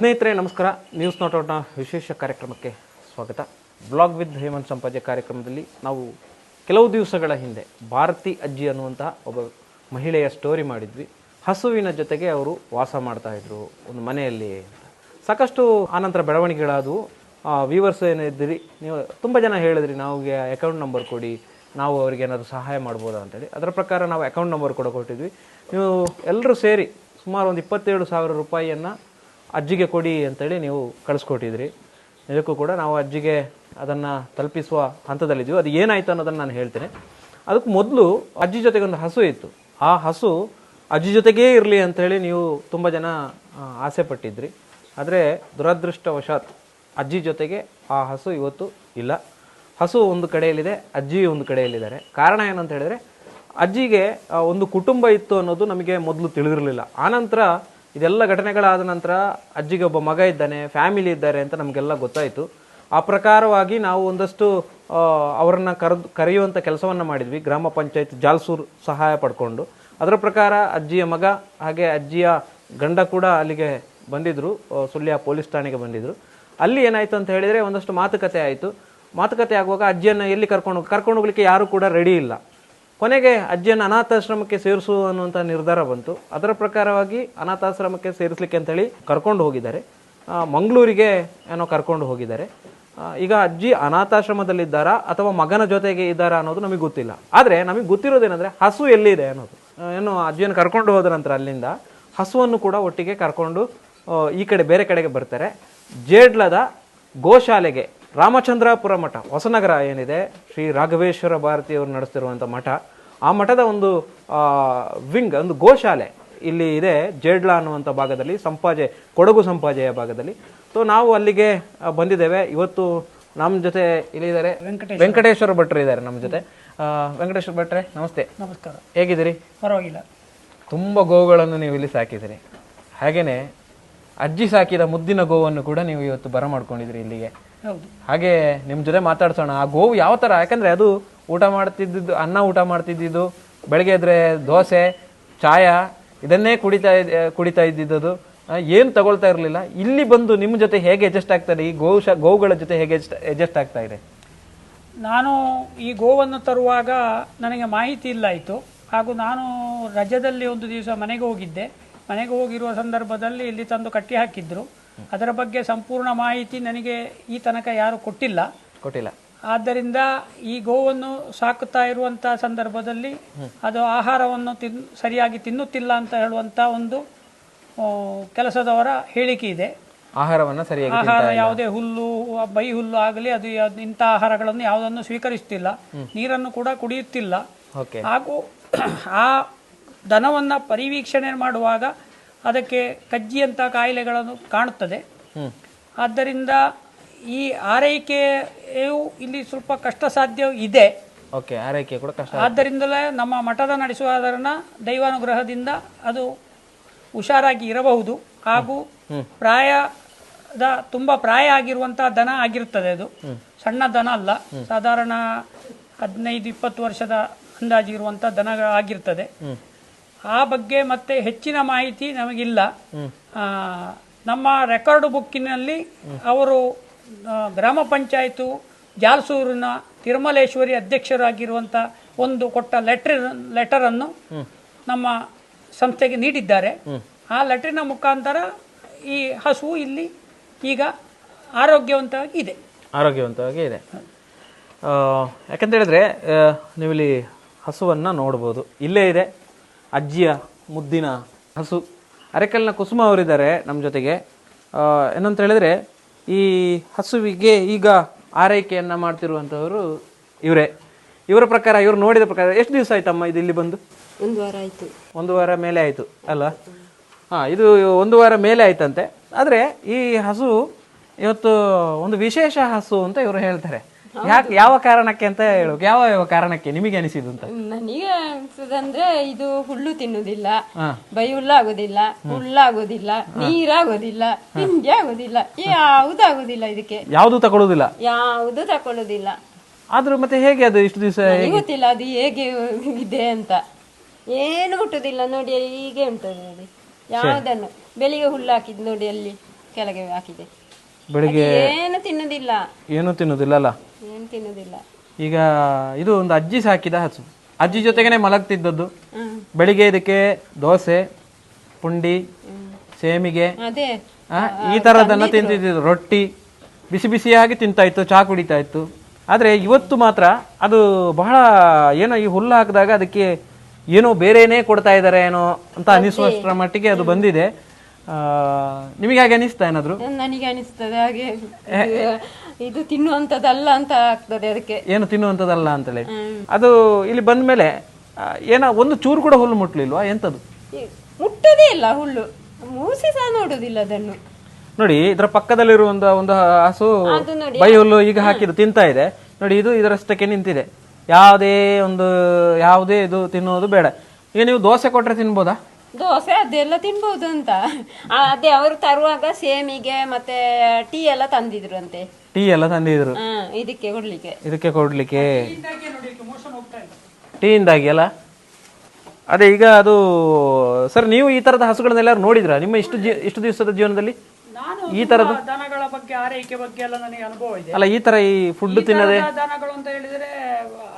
ಸ್ನೇಹಿತರೆ, ನಮಸ್ಕಾರ. ನ್ಯೂಸ್ ನೋಟೌಟ್ನ ವಿಶೇಷ ಕಾರ್ಯಕ್ರಮಕ್ಕೆ ಸ್ವಾಗತ. ಬ್ಲಾಗ್ ವಿತ್ ಹೇಮಂತ್ ಸಂಪಾಜ ಕಾರ್ಯಕ್ರಮದಲ್ಲಿ ನಾವು ಕೆಲವು ದಿವಸಗಳ ಹಿಂದೆ ಭಾರತಿ ಅಜ್ಜಿ ಅನ್ನುವಂತಹ ಒಬ್ಬ ಮಹಿಳೆಯ ಸ್ಟೋರಿ ಮಾಡಿದ್ವಿ. ಹಸುವಿನ ಜೊತೆಗೆ ಅವರು ವಾಸ ಮಾಡ್ತಾ ಇದ್ರು ಒಂದು ಮನೆಯಲ್ಲಿ ಸಾಕಷ್ಟು ಆನಂತರ ಬೆಳವಣಿಗೆಗಳಾದವು. ವ್ಯೂವರ್ಸ್ ಏನಿದ್ದಿರಿ ನೀವು ತುಂಬ ಜನ ಹೇಳಿದ್ರಿ ನಮಗೆ ಅಕೌಂಟ್ ನಂಬರ್ ಕೊಡಿ, ನಾವು ಅವರಿಗೆ ಏನಾದರೂ ಸಹಾಯ ಮಾಡ್ಬೋದಾ? ಅಂತೇಳಿ. ಅದರ ಪ್ರಕಾರ ನಾವು ಅಕೌಂಟ್ ನಂಬರ್ ಕೂಡ ಕೊಟ್ಟಿದ್ವಿ. ನೀವು ಎಲ್ಲರೂ ಸೇರಿ ಸುಮಾರು ಒಂದು ಇಪ್ಪತ್ತೇಳು ಸಾವಿರ ರೂಪಾಯಿಯನ್ನು ಅಜ್ಜಿಗೆ ಕೊಡಿ ಅಂತೇಳಿ ನೀವು ಕಳಿಸ್ಕೊಟ್ಟಿದ್ರಿ. ನಿಜಕ್ಕೂ ಕೂಡ ನಾವು ಅಜ್ಜಿಗೆ ಅದನ್ನು ತಲುಪಿಸುವ ಹಂತದಲ್ಲಿದ್ದೀವಿ. ಅದು ಏನಾಯ್ತು ಅನ್ನೋದನ್ನು ನಾನು ಹೇಳ್ತೇನೆ. ಅದಕ್ಕೆ ಮೊದಲು ಅಜ್ಜಿ ಜೊತೆಗೆ ಒಂದು ಹಸು ಇತ್ತು. ಆ ಹಸು ಅಜ್ಜಿ ಜೊತೆಗೇ ಇರಲಿ ಅಂಥೇಳಿ ನೀವು ತುಂಬ ಜನ ಆಸೆ ಪಟ್ಟಿದ್ರಿ. ಆದರೆ ದುರದೃಷ್ಟವಶಾತ್ ಅಜ್ಜಿ ಜೊತೆಗೆ ಆ ಹಸು ಇವತ್ತು ಇಲ್ಲ. ಹಸು ಒಂದು ಕಡೆಯಲ್ಲಿದೆ, ಅಜ್ಜಿ ಒಂದು ಕಡೆಯಲ್ಲಿದ್ದಾರೆ. ಕಾರಣ ಏನಂತ ಹೇಳಿದ್ರೆ ಅಜ್ಜಿಗೆ ಒಂದು ಕುಟುಂಬ ಇತ್ತು ಅನ್ನೋದು ನಮಗೆ ಮೊದಲು ತಿಳಿದಿರಲಿಲ್ಲ. ಆನಂತರ ಇದೆಲ್ಲ ಘಟನೆಗಳಾದ ನಂತರ ಅಜ್ಜಿಗೆ ಒಬ್ಬ ಮಗ ಇದ್ದಾನೆ ಫ್ಯಾಮಿಲಿ ಇದ್ದಾರೆ ಅಂತ ನಮಗೆಲ್ಲ ಗೊತ್ತಾಯಿತು. ಆ ಪ್ರಕಾರವಾಗಿ ನಾವು ಒಂದಷ್ಟು ಅವರನ್ನು ಕರೆದು ಕರೆಯುವಂಥ ಕೆಲಸವನ್ನು ಮಾಡಿದ್ವಿ. ಗ್ರಾಮ ಪಂಚಾಯತ್ ಜಾಲ್ಸೂರು ಸಹಾಯ ಪಡ್ಕೊಂಡು. ಅದರ ಪ್ರಕಾರ ಅಜ್ಜಿಯ ಮಗ ಹಾಗೆ ಅಜ್ಜಿಯ ಗಂಡ ಕೂಡ ಅಲ್ಲಿಗೆ ಬಂದಿದ್ದರು ಸುಳ್ಯ ಪೊಲೀಸ್ ಠಾಣೆಗೆ ಬಂದಿದ್ದರು ಅಲ್ಲಿ ಏನಾಯಿತು ಅಂತ ಹೇಳಿದರೆ ಒಂದಷ್ಟು ಮಾತುಕತೆ ಆಯಿತು. ಮಾತುಕತೆ ಆಗುವಾಗ ಅಜ್ಜಿಯನ್ನು ಎಲ್ಲಿ ಕರ್ಕೊಂಡು ಕರ್ಕೊಂಡು ಹೋಗ್ಲಿಕ್ಕೆ ಯಾರೂ ಕೂಡ ರೆಡಿ ಇಲ್ಲ. ಕೊನೆಗೆ ಅಜ್ಜಿಯನ್ನು ಅನಾಥಾಶ್ರಮಕ್ಕೆ ಸೇರಿಸು ಅನ್ನುವಂಥ ನಿರ್ಧಾರ ಬಂತು. ಅದರ ಪ್ರಕಾರವಾಗಿ ಅನಾಥಾಶ್ರಮಕ್ಕೆ ಸೇರಿಸಲಿಕ್ಕೆ ಅಂತೇಳಿ ಕರ್ಕೊಂಡು ಹೋಗಿದ್ದಾರೆ. ಮಂಗಳೂರಿಗೆ ಏನೋ ಕರ್ಕೊಂಡು ಹೋಗಿದ್ದಾರೆ. ಈಗ ಅಜ್ಜಿ ಅನಾಥಾಶ್ರಮದಲ್ಲಿದ್ದಾರಾ ಅಥವಾ ಮಗನ ಜೊತೆಗೆ ಇದ್ದಾರಾ ಅನ್ನೋದು ನಮಗೆ ಗೊತ್ತಿಲ್ಲ. ಆದರೆ ನಮಗೆ ಗೊತ್ತಿರೋದೇನೆಂದರೆ ಹಸು ಎಲ್ಲಿದೆ ಅನ್ನೋದು. ಏನು ಅಜ್ಜಿಯನ್ನು ಕರ್ಕೊಂಡು ಹೋದ ನಂತರ ಅಲ್ಲಿಂದ ಹಸುವನ್ನು ಕೂಡ ಒಟ್ಟಿಗೆ ಕರ್ಕೊಂಡು ಈ ಕಡೆ ಬೇರೆ ಕಡೆಗೆ ಬರ್ತಾರೆ. ಜೇಡ್ಲದ ಗೋಶಾಲೆಗೆ ರಾಮಚಂದ್ರಾಪುರ ಮಠ ಹೊಸನಗರ ಏನಿದೆ ಶ್ರೀ ರಾಘವೇಶ್ವರ ಭಾರತಿಯವರು ನಡೆಸ್ತಿರುವಂಥ ಮಠ ಆ ಮಠದ ಒಂದು ವಿಂಗ್ ಒಂದು ಗೋಶಾಲೆ ಇಲ್ಲಿ ಇದೆ ಜೇಡ್ಲಾ ಅನ್ನುವಂಥ ಭಾಗದಲ್ಲಿ ಸಂಪಾಜೆ ಕೊಡಗು ಸಂಪಾಜೆಯ ಭಾಗದಲ್ಲಿ. ಸೊ ನಾವು ಅಲ್ಲಿಗೆ ಬಂದಿದ್ದೇವೆ. ಇವತ್ತು ನಮ್ಮ ಜೊತೆ ಇಲ್ಲಿದ್ದಾರೆ ವೆಂಕಟೇಶ್ವರ. ಭಟ್ರು ಇದ್ದಾರೆ ನಮ್ಮ ಜೊತೆ. ವೆಂಕಟೇಶ್ವರ ಭಟ್ರೆ ನಮಸ್ತೆ. ನಮಸ್ಕಾರ. ಹೇಗಿದ್ದೀರಿ? ಪರವಾಗಿಲ್ಲ. ತುಂಬ ಗೋವುಗಳನ್ನು ನೀವು ಇಲ್ಲಿ ಸಾಕಿದ್ದೀರಿ. ಹಾಗೇನೆ ಅಜ್ಜಿ ಸಾಕಿದ ಮುದ್ದಿನ ಗೋವನ್ನು ಕೂಡ ನೀವು ಇವತ್ತು ಬರ ಮಾಡ್ಕೊಂಡಿದ್ರಿ ಇಲ್ಲಿಗೆ. ಹೌದು. ಹಾಗೆ ನಿಮ್ಮ ಜೊತೆ ಮಾತಾಡ್ಸೋಣ. ಆ ಗೋವು ಯಾವ ಥರ ಯಾಕಂದ್ರೆ ಅದು ಊಟ ಮಾಡ್ತಿದ್ದಿದ್ದು ಅನ್ನ ಊಟ ಮಾಡ್ತಿದ್ದಿದ್ದು ಬೆಳಗ್ಗೆ ಎದ್ರೆ ದೋಸೆ ಚಾಯ ಇದನ್ನೇ ಕುಡಿತಾ ಕುಡಿತಾ ಇದ್ದಿದ್ದು ಏನು ತಗೊಳ್ತಾ ಇರಲಿಲ್ಲ. ಇಲ್ಲಿ ಬಂದು ನಿಮ್ಮ ಜೊತೆ ಹೇಗೆ ಅಡ್ಜಸ್ಟ್ ಆಗ್ತಾರೆ ಈ ಗೋ ಗೋವುಗಳ ಜೊತೆ ಹೇಗೆ ಅಡ್ಜಸ್ಟ್ ಆಗ್ತಾ ಇದೆ? ನಾನು ಈ ಗೋವನ್ನು ತರುವಾಗ ನನಗೆ ಮಾಹಿತಿ ಇಲ್ಲ ಆಯಿತು. ಹಾಗೂ ನಾನು ರಜದಲ್ಲಿ ಒಂದು ದಿವಸ ಮನೆಗೆ ಹೋಗಿದ್ದೆ. ಮನೆಗೆ ಹೋಗಿರುವ ಸಂದರ್ಭದಲ್ಲಿ ಇಲ್ಲಿ ತಂದು ಕಟ್ಟಿ ಹಾಕಿದ್ರು. ಅದರ ಬಗ್ಗೆ ಸಂಪೂರ್ಣ ಮಾಹಿತಿ ನನಗೆ ಈ ತನಕ ಯಾರು ಕೊಟ್ಟಿಲ್ಲ. ಕೊಟ್ಟಿಲ್ಲ. ಆದ್ದರಿಂದ ಈ ಗೋವನ್ನು ಸಾಕುತ್ತಾ ಇರುವಂತಹ ಸಂದರ್ಭದಲ್ಲಿ ಅದು ಆಹಾರವನ್ನು ತಿನ್ ಸರಿಯಾಗಿ ತಿನ್ನುತ್ತಿಲ್ಲ ಅಂತ ಹೇಳುವಂಥ ಒಂದು ಕೆಲಸದವರ ಹೇಳಿಕೆ ಇದೆ. ಆಹಾರವನ್ನು ಸರಿಯಾಗಿ ಆಹಾರ ಯಾವುದೇ ಹುಲ್ಲು ಬೈ ಹುಲ್ಲು ಆಗಲಿ ಅದು ಇಂತಹ ಇಂಥ ಆಹಾರಗಳನ್ನು ಯಾವುದನ್ನು ಸ್ವೀಕರಿಸುತ್ತಿಲ್ಲ ನೀರನ್ನು ಕೂಡ ಕುಡಿಯುತ್ತಿಲ್ಲ. ಹಾಗೂ ಆ ದನವನ್ನು ಪರಿವೀಕ್ಷಣೆ ಮಾಡುವಾಗ ಅದಕ್ಕೆ ಕಜ್ಜಿಯಂಥ ಕಾಯಿಲೆಗಳನ್ನು ಕಾಣುತ್ತದೆ. ಆದ್ದರಿಂದ ಈ ಆರೈಕೆಯು ಇಲ್ಲಿ ಸ್ವಲ್ಪ ಕಷ್ಟ ಸಾಧ್ಯ ಇದೆ. ಓಕೆ ಆರೈಕೆ ಕೂಡ ಕಷ್ಟ ಆದ್ದರಿಂದಲೇ ನಮ್ಮ ಮಠದ ನಡೆಸುವುದರನ್ನ ದೈವಾನುಗ್ರಹದಿಂದ ಅದು ಹುಷಾರಾಗಿ ಇರಬಹುದು. ಹಾಗೂ ಪ್ರಾಯದ ತುಂಬ ಪ್ರಾಯ ಆಗಿರುವಂತಹ ದನ ಆಗಿರುತ್ತದೆ ಅದು. ಸಣ್ಣ ದನ ಅಲ್ಲ. ಸಾಧಾರಣ ಹದಿನೈದು ಇಪ್ಪತ್ತು ವರ್ಷದ ಅಂದಾಜು ದನ ಆಗಿರ್ತದೆ ಆ ಬಗ್ಗೆ ಮತ್ತೆ ಹೆಚ್ಚಿನ ಮಾಹಿತಿ ನಮಗಿಲ್ಲ. ನಮ್ಮ ರೆಕಾರ್ಡ್ ಬುಕ್ಕಿನಲ್ಲಿ ಅವರು ಗ್ರಾಮ ಪಂಚಾಯತು ಜಾಲ್ಸೂರಿನ ತಿರುಮಲೇಶ್ವರಿ ಅಧ್ಯಕ್ಷರಾಗಿರುವಂಥ ಒಂದು ಕೊಟ್ಟ ಲೆಟರ್ ಲೆಟರನ್ನು ನಮ್ಮ ಸಂಸ್ಥೆಗೆ ನೀಡಿದ್ದಾರೆ. ಆ ಲೆಟರಿನ ಮುಖಾಂತರ ಈ ಹಸು ಇಲ್ಲಿ ಈಗ ಆರೋಗ್ಯವಂತವಾಗಿ ಇದೆ. ಆರೋಗ್ಯವಂತವಾಗಿ ಇದೆ. ಯಾಕಂತ ಹೇಳಿದ್ರೆ ನೀವಿಲ್ಲಿ ಹಸುವನ್ನು ನೋಡ್ಬೋದು. ಇಲ್ಲೇ ಇದೆ. ಅಜ್ಜಿಯ ಮುದ್ದಿನ ಹಸು. ಅರೆಕಲ್ನ ಕುಸುಮ ಅವರಿದ್ದಾರೆ ನಮ್ಮ ಜೊತೆಗೆ. ಏನಂತ ಹೇಳಿದ್ರೆ ಈ ಹಸುವಿಗೆ ಈಗ ಆರೈಕೆಯನ್ನು ಮಾಡ್ತಿರುವಂಥವರು ಇವರೇ. ಇವರ ಪ್ರಕಾರ ಇವರು ನೋಡಿದ ಪ್ರಕಾರ ಎಷ್ಟು ದಿವಸ ಆಯ್ತಮ್ಮ ಇದು ಇಲ್ಲಿ ಬಂದು? ಒಂದು ವಾರ ಆಯಿತು. ಒಂದು ವಾರ ಮೇಲೆ ಆಯಿತು ಅಲ್ಲ ಹಾಂ ಇದು ಒಂದು ವಾರ ಮೇಲೆ ಆಯ್ತಂತೆ. ಆದರೆ ಈ ಹಸು ಇವತ್ತು ಒಂದು ವಿಶೇಷ ಹಸು ಅಂತ ಇವರು ಹೇಳ್ತಾರೆ. ಯಾಕೆ ಯಾವ ಕಾರಣಕ್ಕೆ ಅಂತ ಹೇಳು. ಯಾವ ಯಾವ ಕಾರಣಕ್ಕೆ ನಿಮಗೆ ಅನಿಸಿದ್ದು ಅಂತ ನನಗೆ ಅನ್ಸುದಂದ್ರೆ ಇದು ಹುಲ್ಲು ತಿನ್ನುದಿಲ್ಲ ಬೈ ಹುಲ್ಲಾಗೋದಿಲ್ಲ ಹುಲ್ಲಾಗೋದಿಲ್ಲ ನೀರಾಗೋದಿಲ್ಲ ತಿಂಡಿ ಆಗೋದಿಲ್ಲ ಯಾವುದಾಗೋದಿಲ್ಲ ಇದಕ್ಕೆ. ಯಾವುದು ತಗೊಳ್ಳೋದಿಲ್ಲ ಯಾವುದು ತಕೊಳ್ಳೋದಿಲ್ಲ ಆದ್ರೂ ಮತ್ತೆ ಹೇಗೆ ಅದು ಇಷ್ಟು ದಿವಸ ಗೊತ್ತಿಲ್ಲ ಅದು ಹೇಗೆ ಇದೆ ಅಂತ. ಏನು ಹುಟ್ಟುದಿಲ್ಲ ನೋಡಿ ಹೀಗೆ ಉಂಟು ನೋಡಿ. ಯಾವುದನ್ನು? ಬೆಳಿಗ್ಗೆ ಹುಲ್ಲು ಹಾಕಿದ್ ನೋಡಿ ಅಲ್ಲಿ ಕೆಳಗೆ ಹಾಕಿದೆ. ಬೆಳಿಗ್ಗೆ ಏನು ತಿನ್ನೋದಿಲ್ಲ. ಏನು ತಿನ್ನೋದಿಲ್ಲ ಅಲ್ಲ? ಏನು ತಿನ್ನೋದಿಲ್ಲ. ಈಗ ಇದು ಒಂದು ಅಜ್ಜಿ ಸಾಕಿದ ಹಸು. ಅಜ್ಜಿ ಜೊತೆಗೇನೆ ಮಲಗ್ತಿದ್ದದ್ದು. ಬೆಳಿಗ್ಗೆ ಇದಕ್ಕೆ ದೋಸೆ ಪುಂಡಿ ಸೇಮಿಗೆ ಅದೇ. ಆ, ಈ ತರದನ್ನ ತಿಂತಿದ್ದು ರೊಟ್ಟಿ. ಬಿಸಿ ಬಿಸಿಯಾಗಿ ತಿಂತಾ ಇತ್ತು ಚಾ ಕುಡಿತಾ ಇತ್ತು. ಆದ್ರೆ ಇವತ್ತು ಮಾತ್ರ ಅದು ಬಹಳ ಏನೋ ಈ ಹುಲ್ಲು ಹಾಕಿದಾಗ ಅದಕ್ಕೆ ಏನೋ ಬೇರೆನೇ ಕೊಡ್ತಾ ಇದ್ದಾರೆ ಏನೋ ಅಂತ ಅನಿಸುವಷ್ಟರ ಮಟ್ಟಿಗೆ ಅದು ಬಂದಿದೆ. ನಿಮಗೆ ಹಾಗೆ ಅನಿಸ್ತಾ ಏನಾದ್ರು? ನನಗೆ ಅನಿಸ್ತದೆ ಹಾಗೆ ಇದು- ಇದು ತಿನ್ನುವಂಥದ್ದಲ್ಲ ಅಂತ ಆಗ್ತದೆ ಅದಕ್ಕೆ. ಏನು ತಿನ್ನುವಂಥದ್ದಲ್ಲ ಅಂತೇಳಿ. ಅದು ಇಲ್ಲಿ ಬಂದ ಮೇಲೆ ಏನೋ ಒಂದು ಚೂರು ಕೂಡ ಹುಲ್ಲು ಮುಟ್ಲಿಲ್ವಾ? ಎಂಥದ್ದು ಈ ಮುಟ್ಟುದೇ ಇಲ್ಲ ಹುಲ್ಲು. ಮೂಸಿ ಸಹ ನೋಡುದಿಲ್ಲ ಅದನ್ನು. ನೋಡಿ ಇದರ ಪಕ್ಕದಲ್ಲಿರುವ ಒಂದು ಒಂದು ಹಸು ಅದು ನೋಡಿ ಬೈ ಹುಲ್ಲು ಈಗ ಹಾಕಿದ್ದು ತಿಂತಾ ಇದೆ. ನೋಡಿ ಇದು ಇದರಷ್ಟಕ್ಕೆ ನಿಂತಿದೆ. ಯಾವುದೇ ಒಂದು ಯಾವುದೇ ಇದು ತಿನ್ನೋದು ಬೇಡ. ಈಗ ನೀವು ದೋಸೆ ಕೊಟ್ರೆ ತಿನ್ಬೋದಾ? ದೋಸೆ ಅದೆಲ್ಲ ತಿನ್ಬಹುದು ಅಂತ. ಆ, ಅದೇ ಅವರು ತರುವಾಗ ಸೇಮಿಗೆ ಮತ್ತೆ ಟೀ ಎಲ್ಲ ತಂದಿದ್ರು ಅಂತೆ. ಟೀ ಎಲ್ಲ ತಂದಿದ್ರು. ಹಾ ಇದಕ್ಕೆ ಕೊಡ್ಲಿಕ್ಕೆ. ಇದಕ್ಕೆ ಕೊಡ್ಲಿಕ್ಕೆ. ಟೀಯಿಂದಾಗಿ ಅಲ್ಲ? ಅದೇ ಈಗ ಅದು ಸರ್ ನೀವು ಈ ತರದ ಹಸುಗಳನ್ನೆಲ್ಲ ನೋಡಿದ್ರಾ? ನಿಮ್ಮ ಇಷ್ಟು ಜೀ ಇಷ್ಟು ದಿವಸದ ಜೀವನದಲ್ಲಿ? ನಾನು ಈ ತರದ? ದನಗಳ ಬಗ್ಗೆ ಆರೈಕೆ ಬಗ್ಗೆ ಎಲ್ಲ ನನಗೆ ಅನುಭವ ಇದೆ. ಅಲ್ಲ ಈ ತರ ಈ ಫುಡ್ ತಿನ್ನದೆ? ದನಗಳು ಅಂತ ಹೇಳಿದ್ರೆ ಆ-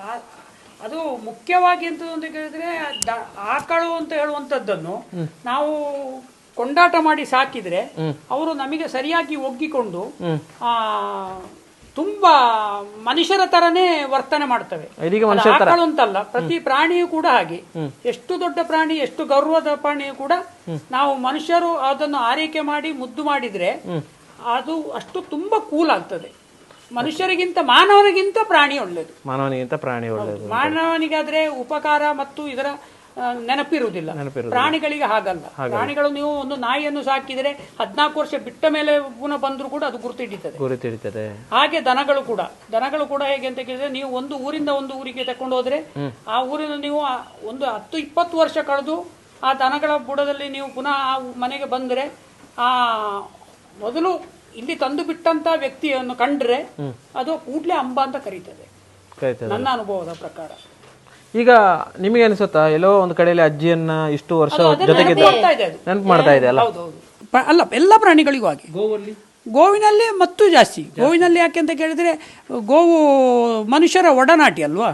ಅದು ಮುಖ್ಯವಾಗಿ ಅಂತ ಅಂತ ಕೇಳಿದ್ರೆ ಆಕಳು ಅಂತ ಹೇಳುವಂತದ್ದನ್ನು ನಾವು ಕೊಂಡಾಟ ಮಾಡಿ ಸಾಕಿದ್ರೆ ಅವರು ನಮಗೆ ಸರಿಯಾಗಿ ಒಗ್ಗಿಕೊಂಡು ಆ ತುಂಬಾ ಮನುಷ್ಯರ ತರನೇ ವರ್ತನೆ ಮಾಡ್ತವೆ. ಆಕಳು ಅಂತಲ್ಲ ಪ್ರತಿ ಪ್ರಾಣಿಯೂ ಕೂಡ ಹಾಗೆ. ಎಷ್ಟು ದೊಡ್ಡ ಪ್ರಾಣಿ ಎಷ್ಟು ಗೌರವದ ಪ್ರಾಣಿಯೂ ಕೂಡ ನಾವು ಮನುಷ್ಯರು ಅದನ್ನು ಆರೈಕೆ ಮಾಡಿ ಮುದ್ದು ಮಾಡಿದ್ರೆ ಅದು ಅಷ್ಟು ತುಂಬಾ ಕೂಲ್ ಆಗ್ತದೆ. ಮನುಷ್ಯರಿಗಿಂತ ಮಾನವನಿಗಿಂತ ಪ್ರಾಣಿ ಒಳ್ಳೇದು. ಮಾನವನಿಗಿಂತ ಪ್ರಾಣಿ ಒಳ್ಳೇದು. ಮಾನವನಿಗಾದ್ರೆ ಉಪಕಾರ ಮತ್ತು ಇದರ ನೆನಪಿರುವುದಿಲ್ಲ. ಪ್ರಾಣಿಗಳಿಗೆ ಹಾಗಲ್ಲ. ಪ್ರಾಣಿಗಳು ನೀವು ಒಂದು ನಾಯಿಯನ್ನು ಸಾಕಿದರೆ ಹದಿನಾಲ್ಕು ವರ್ಷ ಬಿಟ್ಟ ಮೇಲೆ ಪುನಃ ಬಂದರೂ ಕೂಡ ಅದು ಗುರುತು ಹಿಡಿತದೆ ಗುರುತು ಹಿಡಿತದೆ ಹಾಗೆ ದನಗಳು ಕೂಡ. ದನಗಳು ಕೂಡ ಹೇಗೆ ಅಂತ ಕೇಳಿದ್ರೆ ನೀವು ಒಂದು ಊರಿಂದ ಒಂದು ಊರಿಗೆ ತಕೊಂಡು ಹೋದ್ರೆ ಆ ಊರಿನ ನೀವು ಒಂದು ಹತ್ತು ಇಪ್ಪತ್ತು ವರ್ಷ ಕಳೆದು ಆ ದನಗಳ ಬುಡದಲ್ಲಿ ನೀವು ಪುನಃ ಆ ಮನೆಗೆ ಬಂದ್ರೆ ಆ ಮೊದಲು ಇಲ್ಲಿ ತಂದು ಬಿಟ್ಟಂತ ವ್ಯಕ್ತಿಯನ್ನು ಕಂಡ್ರೆ ಅದು ಕೂಡ್ಲೆ ಅಂಬ ಅಂತ ಕರೀತದೆ. ಕರೀತದೆ. ನನ್ನ ಅನುಭವದ ಪ್ರಕಾರ. ಈಗ ನಿಮಗೆ ಅನಿಸುತ್ತಾ ಎಲ್ಲೋ ಒಂದು ಕಡೆಯಲ್ಲಿ ಅಜ್ಜಿಯನ್ನ ಇಷ್ಟು ವರ್ಷ ಜೊತೆಗೆ ನೆನಪು ಮಾಡ್ತಾ ಇದೆ ಅದು. ನೆನಪು ಮಾಡ್ತಾ ಇದೆ ಅಲ್ಲ? ಹೌದೌದು ಪ- ಅಲ್ಲ ಎಲ್ಲ ಪ್ರಾಣಿಗಳಿಗೂ ಹಾಗೆ. ಗೋವಲ್ಲಿ? ಗೋವಿನಲ್ಲಿ ಮತ್ತು ಜಾಸ್ತಿ. ಗೋವಿನಲ್ಲಿ ಯಾಕೆ ಅಂತ ಕೇಳಿದ್ರೆ ಗೋವು ಮನುಷ್ಯರ ಒಡನಾಟಿ ಅಲ್ವಾ?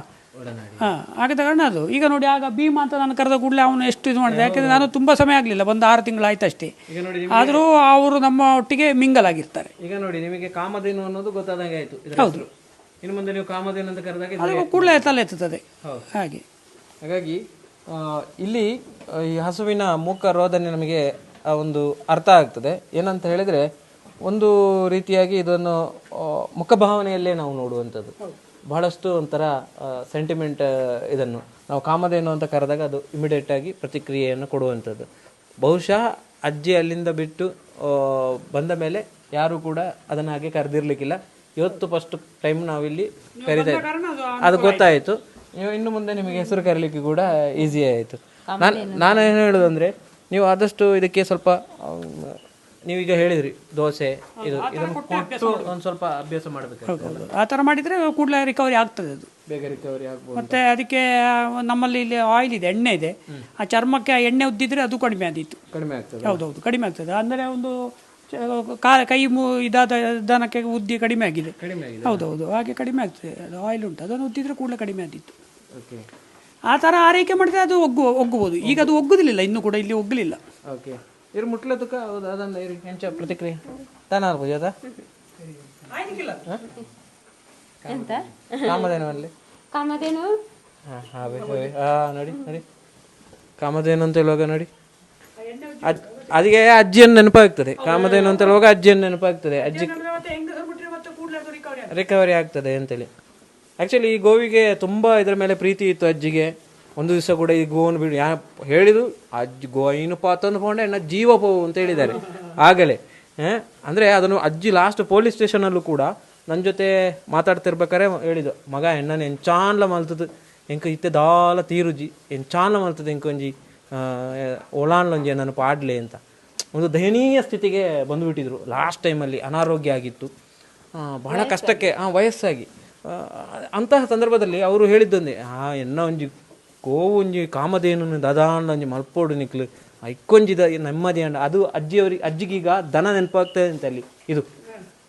ಹಾ ಆಗದ ಕಾರಣ ಅದು ಈಗ ನೋಡಿ ಆಗ ಭೀಮ ಅಂತ ನಾನು ಕರೆದ ಕೂಡಲೇ ಅವನು ಎಷ್ಟು ಇದು ಮಾಡಿದೆ? ಯಾಕೆಂದ್ರೆ ನಾನು ತುಂಬಾ ಸಮಯ ಆಗಲಿಲ್ಲ ಒಂದು ಆರು ತಿಂಗಳು ಆಯ್ತಷ್ಟೇ. ಆದರೂ ಅವರು ನಮ್ಮ ಒಟ್ಟಿಗೆ ಮಿಂಗಲ್ ಆಗಿರ್ತಾರೆ ಈಗ ನೋಡಿ ನಿಮಗೆ ಕಾಮಧೇನು ಅನ್ನೋದು ಗೊತ್ತಾದಂಗೆ ಆಯಿತು ಹೌದು. ಇನ್ನು ಮುಂದೆ ನೀವು ಕಾಮಧೇನು ಅಂತ ಕರೆದಾಗ ಅದು ಕೂಡಲೇ ತಲೆ ಎತ್ತುತ್ತದೆ. ಹಾಗೆ. ಹಾಗಾಗಿ ಇಲ್ಲಿ ಈ ಹಸುವಿನ ಮೂಕ ರೋದನೆ ನಮಗೆ ಆ ಒಂದು ಅರ್ಥ ಆಗ್ತದೆ. ಏನಂತ ಹೇಳಿದ್ರೆ ಒಂದು ರೀತಿಯಾಗಿ ಇದನ್ನು ಮುಖಭಾವನೆಯಲ್ಲೇ ನಾವು ನೋಡುವಂಥದ್ದು. ಬಹಳಷ್ಟು ಒಂಥರ ಸೆಂಟಿಮೆಂಟ್ ಇದನ್ನು. ನಾವು ಕಾಮಧೇನು ಅಂತ ಕರೆದಾಗ ಅದು ಇಮಿಡಿಯೇಟ್ ಆಗಿ ಪ್ರತಿಕ್ರಿಯೆಯನ್ನು ಕೊಡುವಂಥದ್ದು. ಬಹುಶಃ ಅಜ್ಜಿ ಅಲ್ಲಿಂದ ಬಿಟ್ಟು ಬಂದ ಮೇಲೆ ಯಾರು ಕೂಡ ಅದನ್ನ ಹಾಗೆ ಕರೆದಿರ್ಲಿಕ್ಕಿಲ್ಲ. ಇವತ್ತು ಫಸ್ಟ್ ಟೈಮ್ ನಾವಿಲ್ಲಿ ಕರೀತಾ ಇದ್ದೀವಿ. ಅದು ಗೊತ್ತಾಯಿತು. ನೀವು ಇನ್ನು ಮುಂದೆ ನಿಮಗೆ ಹೆಸರು ಕರೀಲಿಕ್ಕೆ ಕೂಡ ಈಸಿ ಆಯಿತು. ನಾನು ನಾನು ಏನು ಹೇಳೋದಂದ್ರೆ ನೀವು ಆದಷ್ಟು ಇದಕ್ಕೆ ಸ್ವಲ್ಪ ನೀವೀಗ ಹೇಳಿದ್ರಿ ದೋಸೆ ಇದು ಇದನ್ನು ಕೊಟ್ಟು ಒಂದು ಸ್ವಲ್ಪ ಅಭ್ಯಾಸ ಮಾಡಬೇಕು ಆ ಥರ ಮಾಡಿದರೆ ಕೂಡಲೇ ರಿಕವರಿ ಆಗ್ತದೆ ಅದು. ಬೇಗ ರಿಕವರಿ ಆಗ್ಬೋದು. ಮತ್ತೆ ಅದಕ್ಕೆ ನಮ್ಮಲ್ಲಿ ಇಲ್ಲಿ ಆಯಿಲ್ ಇದೆ ಎಣ್ಣೆ ಇದೆ. ಆ ಚರ್ಮಕ್ಕೆ ಆ ಎಣ್ಣೆ ಉದ್ದಿದ್ರೆ ಅದು ಕಡಿಮೆ ಆದೀತು. ಕಡಿಮೆ ಆಗ್ತದೆ. ಹೌದೌದು ಕಡಿಮೆ ಆಗ್ತದೆ. ಅಂದರೆ ಒಂದು ಚ- ಕಾ- ಕೈ ಮು ಇದಾದ ದನಕ್ಕೆ ಉದ್ದಿ ಕಡಿಮೆ ಆಗಿದೆ. ಕಡಿಮೆ ಆಗಿದೆ. ಹೌದೌದು ಹಾಗೆ ಕಡಿಮೆ ಆಗ್ತದೆ. ಅದು ಆಯಿಲ್ ಉಂಟು ಅದನ್ನು ಉದ್ದಿದ್ರೆ ಕೂಡಲೇ ಕಡಿಮೆ ಆದಿತ್ತು ಓಕೆ. ಆ ಥರ ಆರೈಕೆ ಮಾಡಿದ್ರೆ ಅದು ಒಗ್ಗು ಒಗ್ಗಬಹುದು. ಈಗ ಅದು ಒಗ್ಗುದಿಲ್ಲ ಇನ್ನು ಕೂಡ ಇಲ್ಲಿ ಒಗ್ಗಲಿಲ್ಲ. ಓಕೆ. ಇರು ಮುಟ್ಲದಕ್ಕ ಹೌದು ಅದನ್ನ ಇರಿ ಹೆಂಚ ಪ್ರತಿಕ್ರಿಯೆ. ತಾನ ಆಗ್ಬೋದು ಅದ ಎಂತ? ಕಾಮಧೇನು? ಹಾಂ ಹಾಂ ಹಾಂ ನೋಡಿ ನೋಡಿ. ಕಾಮಧೇನು ಅಂತ ಹೇಳುವಾಗ ನೋಡಿ. ಅದಿಗೆ ಅದಕ್ಕೆ ಅಜ್ಜಿಯನ್ನು ನೆನಪಾಗ್ತದೆ. ಕಾಮಧೇನು ಅಂತ ಹೇಳುವಾಗ ಅಜ್ಜಿಯನ್ನು ನೆನಪಾಗ್ತದೆ. ಅಜ್ಜಿ ರಿಕವರಿ ಆಗ್ತದೆ. ಅಂತೇಳಿ. ಆ್ಯಕ್ಚುಲಿ ಈ ಗೋವಿಗೆ ತುಂಬ ಇದರ ಮೇಲೆ ಪ್ರೀತಿ ಇತ್ತು ಅಜ್ಜಿಗೆ. ಒಂದು ದಿವಸ ಕೂಡ ಈ ಗೋವನ್ ಬಿಡು ಯಾ ಹೇಳಿದು ಅಜ್ಜಿ ಗೋ ಏನು ತಂದು ಪೋಂಡೆ ಎನ್ನ ಜೀವ ಪೋವು ಅಂತ ಹೇಳಿದ್ದಾರೆ. ಆಗಲೇ. ಅಂದರೆ ಅದನ್ನು ಅಜ್ಜಿ ಲಾಸ್ಟ್ ಪೊಲೀಸ್ ಸ್ಟೇಷನಲ್ಲೂ ಕೂಡ ನನ್ನ ಜೊತೆ ಮಾತಾಡ್ತಿರ್ಬೇಕಾರೆ ಹೇಳಿದ್ದು ಮಗ ಹೆಣ್ಣನ ಎಂಚಾನ್ಲ ಮಲ್ತದ್ದು ಎಂಕ ಇತ್ತೆ ದಾಲ ತೀರುಜಿ ಎಂಚಾನ್ಲ ಮಲ್ತದೆ ಎಂಕೊಂಜಿ ಒಳಾನ್ಲೊಂಜಿ ನಾನು ಪಾಡ್ಲೆ ಅಂತ. ಒಂದು ದಯನೀಯ ಸ್ಥಿತಿಗೆ ಬಂದುಬಿಟ್ಟಿದ್ರು. ಲಾಸ್ಟ್ ಟೈಮಲ್ಲಿ ಅನಾರೋಗ್ಯ ಆಗಿತ್ತು. ಬಹಳ ಕಷ್ಟಕ್ಕೆ ಹಾಂ ವಯಸ್ಸಾಗಿ. ಅಂತಹ ಸಂದರ್ಭದಲ್ಲಿ ಅವರು ಹೇಳಿದ್ದೊಂದೇ ಹಾಂ ಎನ್ನ ಒಂಜಿ ಗೋವು ಒಂಜಿ ಕಾಮಧೇನು ದದಾಂಡ ಒಂಜಿ ಮಲ್ಪೋಡು ನಿಕ್ಲು. ಇಕ್ಕೊಂಜಿದ ನೆಮ್ಮದಿ ಅಂಡ. ಅದು ಅಜ್ಜಿಯವರಿಗೆ ಅಜ್ಜಿಗೀಗ ದನ ನೆನಪಾಗ್ತದೆ ಅಂತ ಅಲ್ಲಿ ಇದು.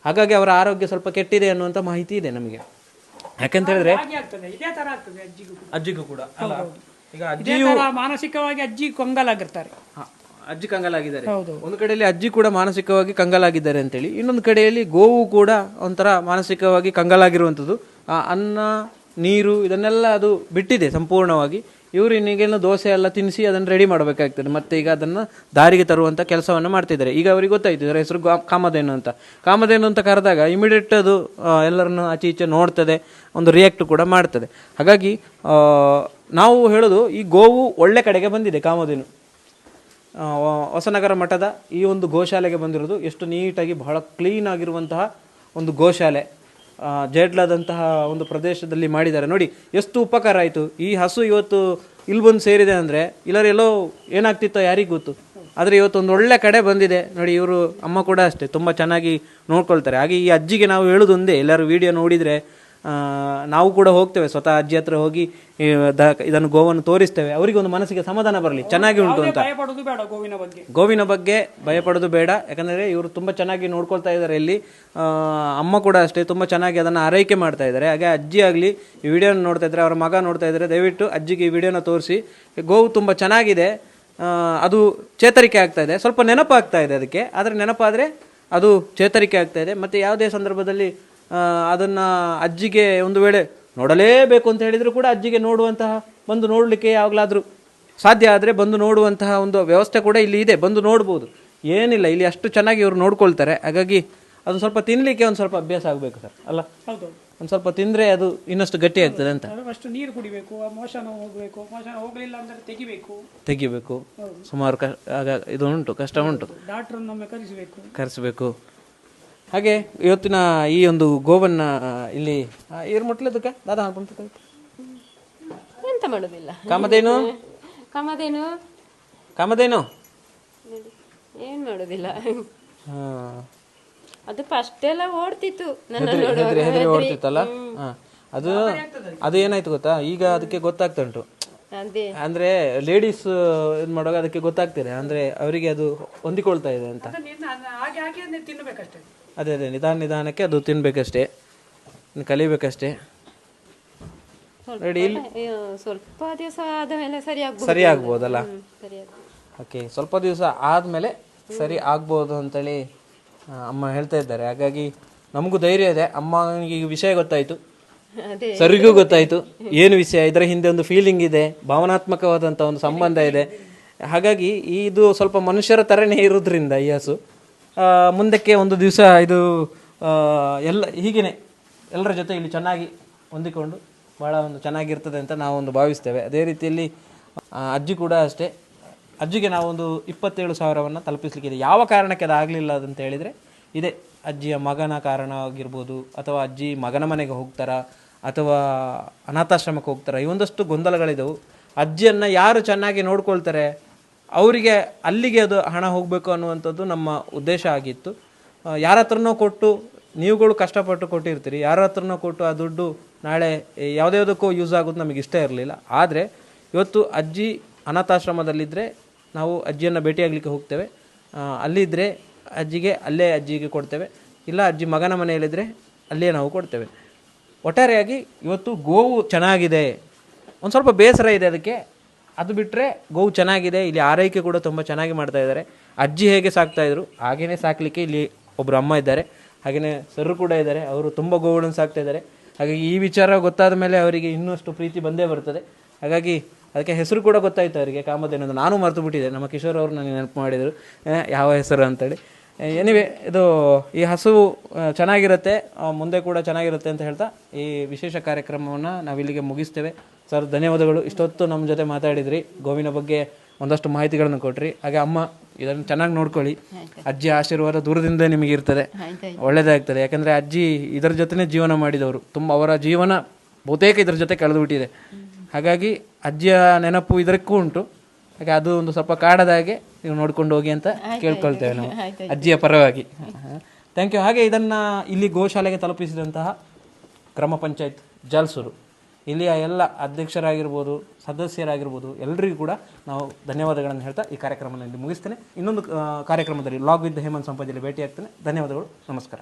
ಹಾಗಾಗಿ ಅವರ ಆರೋಗ್ಯ ಸ್ವಲ್ಪ ಕೆಟ್ಟಿದೆ ಅನ್ನುವಂಥ ಮಾಹಿತಿ ಇದೆ ನಮಗೆ. ಯಾಕಂತ ಹೇಳಿದ್ರೆ ಅಜ್ಜಿಗೂ ಕೂಡ. ಈಗ ಅಜ್ಜಿಯು ಮಾನಸಿಕವಾಗಿ ಅಜ್ಜಿ ಕೊಂಗಲಾಗಿರ್ತಾರೆ. ಅಜ್ಜಿ ಕಂಗಲಾಗಿದ್ದಾರೆ. ಒಂದು ಕಡೆಯಲ್ಲಿ ಅಜ್ಜಿ ಕೂಡ ಮಾನಸಿಕವಾಗಿ ಕಂಗಲಾಗಿದ್ದಾರೆ ಅಂತೇಳಿ ಇನ್ನೊಂದು ಕಡೆಯಲ್ಲಿ ಗೋವು ಕೂಡ ಒಂಥರ ಮಾನಸಿಕವಾಗಿ ಕಂಗಲಾಗಿರುವಂಥದ್ದು. ಆ ಅನ್ನ ನೀರು, ಇದನ್ನೆಲ್ಲ ಅದು ಬಿಟ್ಟಿದೆ ಸಂಪೂರ್ಣವಾಗಿ. ಇವರು ಇನ್ನೀಗೇನು ದೋಸೆ ಎಲ್ಲ ತಿನ್ನಿಸಿ ಅದನ್ನು ರೆಡಿ ಮಾಡಬೇಕಾಗ್ತದೆ. ಮತ್ತೆ ಈಗ ಅದನ್ನು ದಾರಿಗೆ ತರುವಂಥ ಕೆಲಸವನ್ನು ಮಾಡ್ತಿದ್ದಾರೆ. ಈಗ ಅವರಿಗೆ ಗೊತ್ತಾಯ್ತು, ಇದರ ಹೆಸರು ಕಾಮಧೇನು ಅಂತ. ಕಾಮಧೇನು ಅಂತ ಕರೆದಾಗ ಇಮಿಡಿಯೇಟ್ ಅದು ಎಲ್ಲರನ್ನು ಆಚೆ ಈಚೆ ನೋಡ್ತದೆ, ಒಂದು ರಿಯಾಕ್ಟ್ ಕೂಡ ಮಾಡ್ತದೆ. ಹಾಗಾಗಿ ನಾವು ಹೇಳೋದು, ಈ ಗೋವು ಒಳ್ಳೆ ಕಡೆಗೆ ಬಂದಿದೆ ಕಾಮಧೇನು. ಹೊಸನಗರ ಮಠದ ಈ ಒಂದು ಗೋಶಾಲೆಗೆ ಬಂದಿರೋದು ಎಷ್ಟು ನೀಟಾಗಿ ಬಹಳ ಕ್ಲೀನ್ ಆಗಿರುವಂತಹ ಒಂದು ಗೋಶಾಲೆ. ಜೇಡ್ಲಾದಂತಹ ಒಂದು ಪ್ರದೇಶದಲ್ಲಿ ಮಾಡಿದ್ದಾರೆ. ನೋಡಿ, ಎಷ್ಟು ಉಪಕಾರ ಆಯಿತು. ಈ ಹಸು ಇವತ್ತು ಇಲ್ಲಿ ಬಂದು ಸೇರಿದೆ ಅಂದರೆ ಇಲ್ಲರ ಎಲ್ಲೋ ಏನಾಗ್ತಿತ್ತೋ ಯಾರಿಗೂ ಗೊತ್ತು. ಆದರೆ ಇವತ್ತು ಒಂದು ಒಳ್ಳೆ ಕಡೆ ಬಂದಿದೆ. ನೋಡಿ, ಇವರು ಅಮ್ಮ ಕೂಡ ಅಷ್ಟೇ, ತುಂಬ ಚೆನ್ನಾಗಿ ನೋಡ್ಕೊಳ್ತಾರೆ. ಹಾಗೆ ಈ ಅಜ್ಜಿಗೆ ನಾವು ಹೇಳೋದೊಂದೇ, ಎಲ್ಲರೂ ವಿಡಿಯೋ ನೋಡಿದರೆ ನಾವು ಕೂಡ ಹೋಗ್ತೇವೆ ಸ್ವತಃ ಅಜ್ಜಿ ಹತ್ರ ಹೋಗಿ ಇದನ್ನು ಗೋವನ್ನು ತೋರಿಸ್ತೇವೆ. ಅವರಿಗೆ ಒಂದು ಮನಸ್ಸಿಗೆ ಸಮಾಧಾನ ಬರಲಿ ಚೆನ್ನಾಗಿ ಉಂಟು ಅಂತ. ಬೇಡ ಗೋವಿನ ಬಗ್ಗೆ. ಗೋವಿನ ಬಗ್ಗೆ ಭಯಪಡೋದು ಬೇಡ. ಯಾಕಂದರೆ ಇವರು ತುಂಬ ಚೆನ್ನಾಗಿ ನೋಡ್ಕೊಳ್ತಾ ಇದ್ದಾರೆ ಇಲ್ಲಿ. ಅಮ್ಮ ಕೂಡ ಅಷ್ಟೇ ತುಂಬ ಚೆನ್ನಾಗಿ ಅದನ್ನು ಆರೈಕೆ ಮಾಡ್ತಾ ಇದ್ದಾರೆ. ಹಾಗೆ ಅಜ್ಜಿ ಆಗಲಿ ಈ ವಿಡಿಯೋನ ನೋಡ್ತಾ ಇದ್ದಾರೆ ಅವರ ಮಗ ನೋಡ್ತಾ ಇದ್ದಾರೆ ದಯವಿಟ್ಟು ಅಜ್ಜಿಗೆ ಈ ವಿಡಿಯೋನ ತೋರಿಸಿ. ಗೋವು ತುಂಬ ಚೆನ್ನಾಗಿದೆ. ಅದು ಚೇತರಿಕೆ ಆಗ್ತಾ ಇದೆ. ಸ್ವಲ್ಪ ನೆನಪಾಗ್ತಾ ಇದೆ ಅದಕ್ಕೆ. ಆದರೆ ನೆನಪಾದರೆ ಅದು ಚೇತರಿಕೆ ಆಗ್ತಾ ಇದೆ. ಮತ್ತು ಯಾವುದೇ ಸಂದರ್ಭದಲ್ಲಿ ಅದನ್ನ ಅಜ್ಜಿಗೆ ಒಂದು ವೇಳೆ ನೋಡಲೇಬೇಕು ಅಂತ ಹೇಳಿದರೂ ಕೂಡ ಅಜ್ಜಿಗೆ ನೋಡುವಂತಹ ಬಂದು ನೋಡಲಿಕ್ಕೆ ಯಾವಾಗಲಾದರೂ ಸಾಧ್ಯ ಆದರೆ ಬಂದು ನೋಡುವಂತಹ ಒಂದು ವ್ಯವಸ್ಥೆ ಕೂಡ ಇಲ್ಲಿ ಇದೆ ಬಂದು ನೋಡ್ಬೋದು. ಏನಿಲ್ಲ ಇಲ್ಲಿ ಅಷ್ಟು ಚೆನ್ನಾಗಿ ಇವರು ನೋಡ್ಕೊಳ್ತಾರೆ. ಹಾಗಾಗಿ ಅದು ಸ್ವಲ್ಪ ತಿನ್ನಲಿಕ್ಕೆ ಒಂದು ಸ್ವಲ್ಪ ಅಭ್ಯಾಸ ಆಗಬೇಕು ಸರ್ ಅಲ್ಲ? ಹೌದು. ಒಂದು ಸ್ವಲ್ಪ ತಿಂದರೆ ಅದು ಇನ್ನಷ್ಟು ಗಟ್ಟಿ ಆಗ್ತದೆ ಅಂತ. ಅಷ್ಟು ನೀರು ಕುಡಿಬೇಕು ಆ ಮೋಷನ ಹೋಗಬೇಕು ಮೋಷನ ಹೋಗಲಿಲ್ಲ ಅಂದ್ರೆ ತೆಗಿಬೇಕು. ತೆಗಿಬೇಕು. ಸುಮಾರು ಕ ಆಗ ಇದು ಉಂಟು ಕಷ್ಟ ಉಂಟು. ಡಾಕ್ಟ್ರನ್ನೊಮ್ಮೆ ಕರೆಸಬೇಕು. ಕರೆಸಬೇಕು. ಹಾಗೆ ಇವತ್ತಿನ ಈ ಒಂದು ಗೋವನ್ನ ಇಲ್ಲಿ ಇವ್ರು ಮುಟ್ಲದಕ್ಕೆ ದಾದಾ ಎಂತ ಮಾಡುದಿಲ್ಲ? ಕಾಮಧೇನು? ಕಮದೇನು ಕಾಮಧೇನು? ಏನು ಮಾಡುದಿಲ್ಲ. ಹಾಂ. ಅದು ಫಸ್ಟ್ ಎಲ್ಲ ಓಡ್ತಿತ್ತು ಹೆದರಿ ಹೆದರಿ ಓಡ್ತಿತ್ತಲ್ಲ? ಹಾಂ. ಅದು ಅದು ಏನಾಯ್ತು ಗೊತ್ತಾ? ಈಗ ಅದಕ್ಕೆ ಗೊತ್ತಾಗ್ತಾ ಉಂಟು. ಅದೇ. ಅಂದ್ರೆ ಲೇಡೀಸ್ ಇದು ಮಾಡುವಾಗ ಅದಕ್ಕೆ ಗೊತ್ತಾಗ್ತಿದೆ. ಅಂದ್ರೆ ಅವರಿಗೆ ಅದು ಹೊಂದಿಕೊಳ್ತಾ ಇದೆ ಅಂತ. ಅದೇ ಅದೇ ನಿಧಾನ ನಿಧಾನಕ್ಕೆ ಅದು ತಿನ್ಬೇಕಷ್ಟೇ. ಕಲಿಬೇಕಷ್ಟೇ. ರೆಡಿ ಸ್ವಲ್ಪ ದಿವಸ ಆದಮೇಲೆ ಸರಿ ಆಗ್ಬೋದು. ಸರಿ ಆಗ್ಬೋದಲ್ಲ. ಓಕೆ ಸ್ವಲ್ಪ ದಿವಸ ಆದಮೇಲೆ ಸರಿ ಆಗ್ಬೋದು ಅಂತೇಳಿ ಅಮ್ಮ ಹೇಳ್ತಾ ಇದ್ದಾರೆ. ಹಾಗಾಗಿ ನಮಗೂ ಧೈರ್ಯ ಇದೆ. ಅಮ್ಮನಿಗೆ ಈಗ ವಿಷಯ ಗೊತ್ತಾಯ್ತು. ಸರಿಗೂ ಗೊತ್ತಾಯ್ತು. ಏನು ವಿಷಯ? ಇದರ ಹಿಂದೆ ಒಂದು ಫೀಲಿಂಗ್ ಇದೆ ಭಾವನಾತ್ಮಕವಾದಂಥ ಒಂದು ಸಂಬಂಧ ಇದೆ. ಹಾಗಾಗಿ ಇದು ಸ್ವಲ್ಪ ಮನುಷ್ಯರ ಥರನೇ ಇರೋದ್ರಿಂದ ಈ ಹಸು. ಮುಂದಕ್ಕೆ ಒಂದು ದಿವಸ ಇದು ಎಲ್ಲ, ಹೀಗೇನೆ ಎಲ್ಲರ ಜೊತೆ ಇಲ್ಲಿ ಚೆನ್ನಾಗಿ ಹೊಂದಿಕೊಂಡು ಭಾಳ ಒಂದು ಚೆನ್ನಾಗಿರ್ತದೆ ಅಂತ ನಾವು ಒಂದು ಭಾವಿಸ್ತೇವೆ. ಅದೇ ರೀತಿಯಲ್ಲಿ ಅಜ್ಜಿ ಕೂಡ ಅಷ್ಟೇ. ಅಜ್ಜಿಗೆ ನಾವೊಂದು ಇಪ್ಪತ್ತೇಳು ಸಾವಿರವನ್ನು ತಲುಪಿಸ್ಲಿಕ್ಕಿದೆ. ಯಾವ ಕಾರಣಕ್ಕೆ ಅದು ಆಗಲಿಲ್ಲ ಅಂತ ಹೇಳಿದರೆ, ಇದೆ ಅಜ್ಜಿಯ ಮಗನ ಕಾರಣ ಆಗಿರ್ಬೋದು, ಅಥವಾ ಅಜ್ಜಿ ಮಗನ ಮನೆಗೆ ಹೋಗ್ತಾರಾ, ಅಥವಾ ಅನಾಥಾಶ್ರಮಕ್ಕೆ ಹೋಗ್ತಾರಾ, ಈ ಒಂದಷ್ಟು ಗೊಂದಲಗಳಿದವು. ಅಜ್ಜಿಯನ್ನು ಯಾರು ಚೆನ್ನಾಗಿ ನೋಡ್ಕೊಳ್ತಾರೆ ಅವರಿಗೆ ಅಲ್ಲಿಗೆ ಅದು ಹಣ ಹೋಗಬೇಕು ಅನ್ನುವಂಥದ್ದು ನಮ್ಮ ಉದ್ದೇಶ ಆಗಿತ್ತು. ಯಾರ ಹತ್ರನೋ ಕೊಟ್ಟು ನೀವುಗಳು ಕಷ್ಟಪಟ್ಟು ಕೊಟ್ಟಿರ್ತೀರಿ ಯಾರ ಹತ್ರನೋ ಕೊಟ್ಟು ಆ ದುಡ್ಡು ನಾಳೆ ಯಾವುದ್ಯಾವುದಕ್ಕೂ ಯೂಸ್ ಆಗೋದು ನಮಗೆ ಇಷ್ಟ ಇರಲಿಲ್ಲ. ಆದರೆ ಇವತ್ತು ಅಜ್ಜಿ ಅನಾಥಾಶ್ರಮದಲ್ಲಿದ್ದರೆ ನಾವು ಅಜ್ಜಿಯನ್ನು ಭೇಟಿಯಾಗಲಿಕ್ಕೆ ಹೋಗ್ತೇವೆ. ಅಲ್ಲಿದ್ದರೆ ಅಜ್ಜಿಗೆ ಅಲ್ಲೇ ಅಜ್ಜಿಗೆ ಕೊಡ್ತೇವೆ. ಇಲ್ಲ, ಅಜ್ಜಿ ಮಗನ ಮನೆಯಲ್ಲಿದ್ದರೆ ಅಲ್ಲೇ ನಾವು ಕೊಡ್ತೇವೆ. ಒಟ್ಟಾರೆಯಾಗಿ ಇವತ್ತು ಗೋವು ಚೆನ್ನಾಗಿದೆ. ಒಂದು ಸ್ವಲ್ಪ ಬೇಸರ ಇದೆ ಅದಕ್ಕೆ. ಅದು ಬಿಟ್ಟರೆ ಗೋವು ಚೆನ್ನಾಗಿದೆ, ಇಲ್ಲಿ ಆರೈಕೆ ಕೂಡ ತುಂಬ ಚೆನ್ನಾಗಿ ಮಾಡ್ತಾ ಇದ್ದಾರೆ. ಅಜ್ಜಿ ಹೇಗೆ ಸಾಕ್ತಾ ಇದ್ರು ಸಾಕಲಿಕ್ಕೆ ಇಲ್ಲಿ ಒಬ್ಬರು ಅಮ್ಮ ಇದ್ದಾರೆ. ಹಾಗೆಯೇ ಸರ್ರು ಕೂಡ ಇದ್ದಾರೆ, ಅವರು ತುಂಬ ಗೋವುಗಳನ್ನು ಸಾಕ್ತಾ ಇದ್ದಾರೆ. ಹಾಗಾಗಿ ಈ ವಿಚಾರ ಗೊತ್ತಾದ ಮೇಲೆ ಅವರಿಗೆ ಇನ್ನಷ್ಟು ಪ್ರೀತಿ ಬಂದೇ ಬರ್ತದೆ. ಹಾಗಾಗಿ ಅದಕ್ಕೆ ಹೆಸರು ಕೂಡ ಗೊತ್ತಾಯ್ತು ಅವರಿಗೆ ಕಾಮಧೇನು ನಾನು ಮರೆತು ಬಿಟ್ಟಿದ್ದೆ, ನಮ್ಮ ಕಿಶೋರ್ ಅವರು ನನಗೆ ನೆನಪು ಮಾಡಿದರು. ಯಾವ ಹೆಸರು ಅಂತೇಳಿ. ಎನಿವೆ ಇದು ಈ ಹಸು ಚೆನ್ನಾಗಿರುತ್ತೆ ಮುಂದೆ ಕೂಡ ಚೆನ್ನಾಗಿರುತ್ತೆ ಅಂತ ಹೇಳ್ತಾ ಈ ವಿಶೇಷ ಕಾರ್ಯಕ್ರಮವನ್ನು ನಾವಿಲ್ಲಿಗೆ ಮುಗಿಸ್ತೇವೆ. ಸರ್ ಧನ್ಯವಾದಗಳು. ಇಷ್ಟೊತ್ತು ನಮ್ಮ ಜೊತೆ ಮಾತಾಡಿದ್ರಿ. ಗೋವಿನ ಬಗ್ಗೆ ಒಂದಷ್ಟು ಮಾಹಿತಿಗಳನ್ನು ಕೊಟ್ರಿ. ಹಾಗೆ ಅಮ್ಮ ಇದನ್ನು ಚೆನ್ನಾಗಿ ನೋಡ್ಕೊಳ್ಳಿ. ಅಜ್ಜಿ ಆಶೀರ್ವಾದ ದೂರದಿಂದ ನಿಮಗೆ ಇರ್ತದೆ. ಒಳ್ಳೇದಾಗ್ತದೆ. ಯಾಕಂದರೆ ಅಜ್ಜಿ ಇದರ ಜೊತೆನೇ ಜೀವನ ಮಾಡಿದವರು. ತುಂಬ ಅವರ ಜೀವನ ಬಹುತೇಕ ಇದರ ಜೊತೆ ಕಳೆದುಬಿಟ್ಟಿದೆ. ಹಾಗಾಗಿ ಅಜ್ಜಿಯ ನೆನಪು ಇದಕ್ಕೂ ಉಂಟು. ಹಾಗೆ ಅದು ಒಂದು ಸ್ವಲ್ಪ ಕಾಡದ ಹಾಗೆ ನೀವು ನೋಡ್ಕೊಂಡು ಹೋಗಿ ಅಂತ ಕೇಳ್ಕೊಳ್ತೇವೆ ನಾವು ಅಜ್ಜಿಯ ಪರವಾಗಿ. ಥ್ಯಾಂಕ್ ಯು ಹಾಗೆ ಇದನ್ನು ಇಲ್ಲಿ ಗೋಶಾಲೆಗೆ ತಲುಪಿಸಿದಂತಹ ಗ್ರಾಮ ಪಂಚಾಯತ್ ಜಾಲ್ಸೂರು. ಇಲ್ಲಿಯ ಎಲ್ಲ ಅಧ್ಯಕ್ಷರಾಗಿರ್ಬೋದು ಸದಸ್ಯರಾಗಿರ್ಬೋದು ಎಲ್ಲರಿಗೂ ಕೂಡ ನಾವು ಧನ್ಯವಾದಗಳನ್ನು ಹೇಳ್ತಾ ಈ ಕಾರ್ಯಕ್ರಮದಲ್ಲಿ ಮುಗಿಸ್ತೇನೆ. ಇನ್ನೊಂದು ಕಾರ್ಯಕ್ರಮದಲ್ಲಿ ಲಾಗ್ ವಿತ್ ಹೇಮಂತ್ ಸಂಪದಲ್ಲಿ ಭೇಟಿಯಾಗ್ತೇನೆ. ಧನ್ಯವಾದಗಳು. ನಮಸ್ಕಾರ.